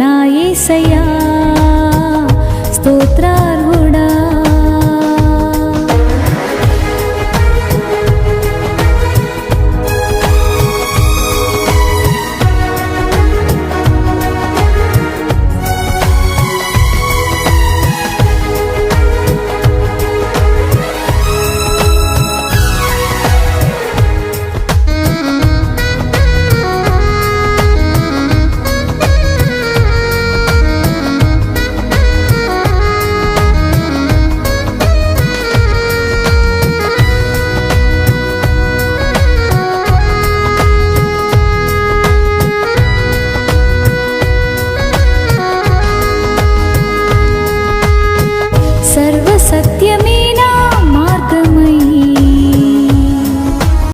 నా ఏసయ్యా స్తోత్రాలు